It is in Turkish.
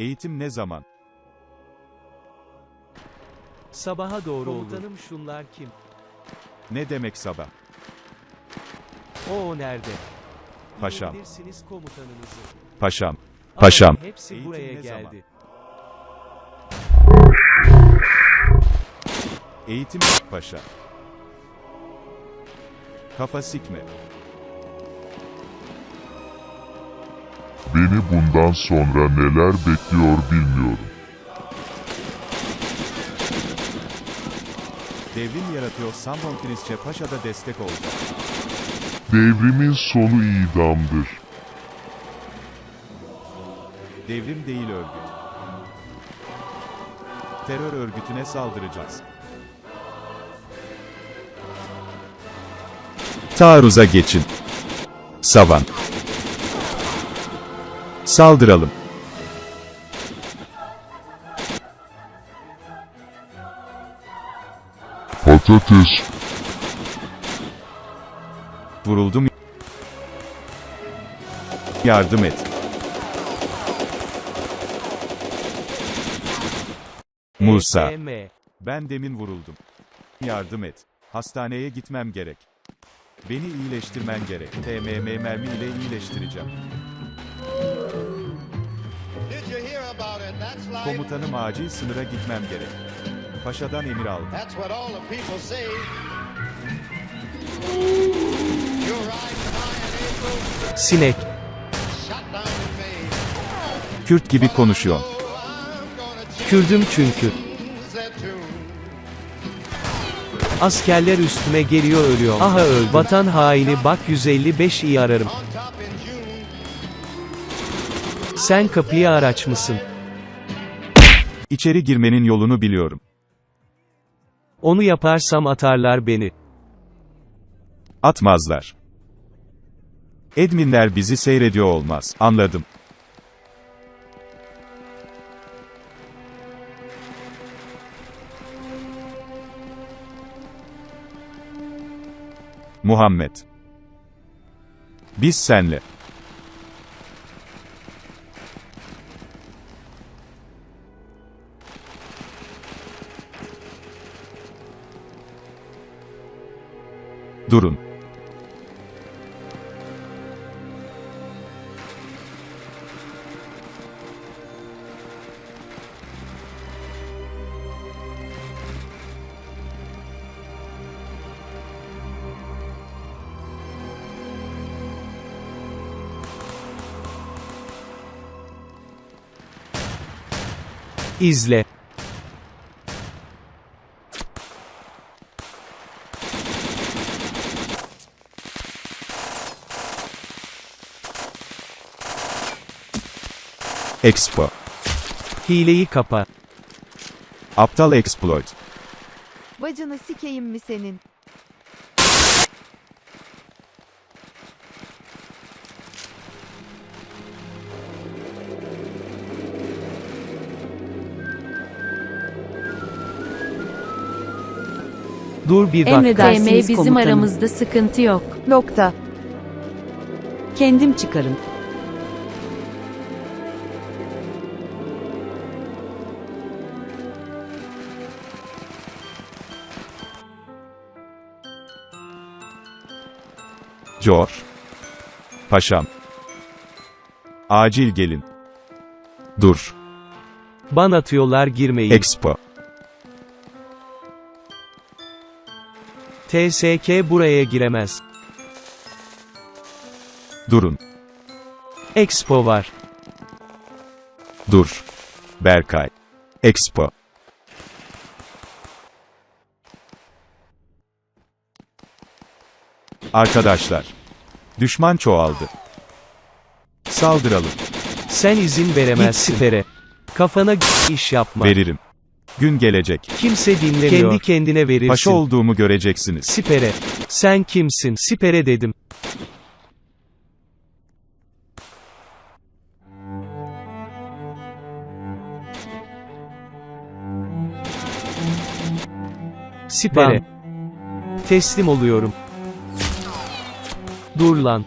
Eğitim ne zaman? Sabaha doğru Komutanım şunlar kim? Ne demek sabah? O o nerede? Paşam. Bilirsiniz komutanınızı. Paşam. Ama Paşam. Hepsi Eğitim buraya ne zaman? geldi. Eğitim paşa. Kafa sikme. Beni bundan sonra neler bekliyor bilmiyorum. Devrim yaratıyor Samson Kilisçe Paşa da destek oldu. Devrimin sonu idamdır. Devrim değil örgüt. Terör örgütüne saldıracağız. Taarruza geçin. Savan. Saldıralım. Patates, Vuruldum. Yardım et. Musa. Ben demin vuruldum. Yardım et. Hastaneye gitmem gerek. Beni iyileştirmen gerek. TMM mermi ile iyileştireceğim. Komutanım acil sınıra gitmem gerek. Paşadan emir aldım. That's what all the people say. You're right, Iron April. Sinek. Kürt gibi konuşuyor. Kürdüm çünkü. Askerler üstüme geliyor ölüyor. Aha öldüm. Vatan haini bak 155 iyi ararım. Sen kapıyı araç mısın? İçeri girmenin yolunu biliyorum. Onu yaparsam atarlar beni. Atmazlar. Edminler bizi seyrediyor olmaz. Anladım. Muhammed. Biz senle. Durun. İzle. Expo. Hileyi kapa. Aptal exploit. Bacını sikeyim mi senin? Dur bir dakika. Emredersiniz TM bizim komutanım. aramızda sıkıntı yok. Nokta. Kendim çıkarım. George. Paşam. Acil gelin. Dur. Ban atıyorlar girmeyin. Expo. TSK buraya giremez. Durun. Expo var. Dur. Berkay. Expo. Arkadaşlar. Düşman çoğaldı. Saldıralım. Sen izin veremezsin. Sipere. Kafana g- iş yapma. Veririm. Gün gelecek. Kimse dinlemiyor. Kendi kendine verirsin. Paşa olduğumu göreceksiniz. Sipere. Sen kimsin? Sipere dedim. Sipere. Teslim oluyorum. Dur lan.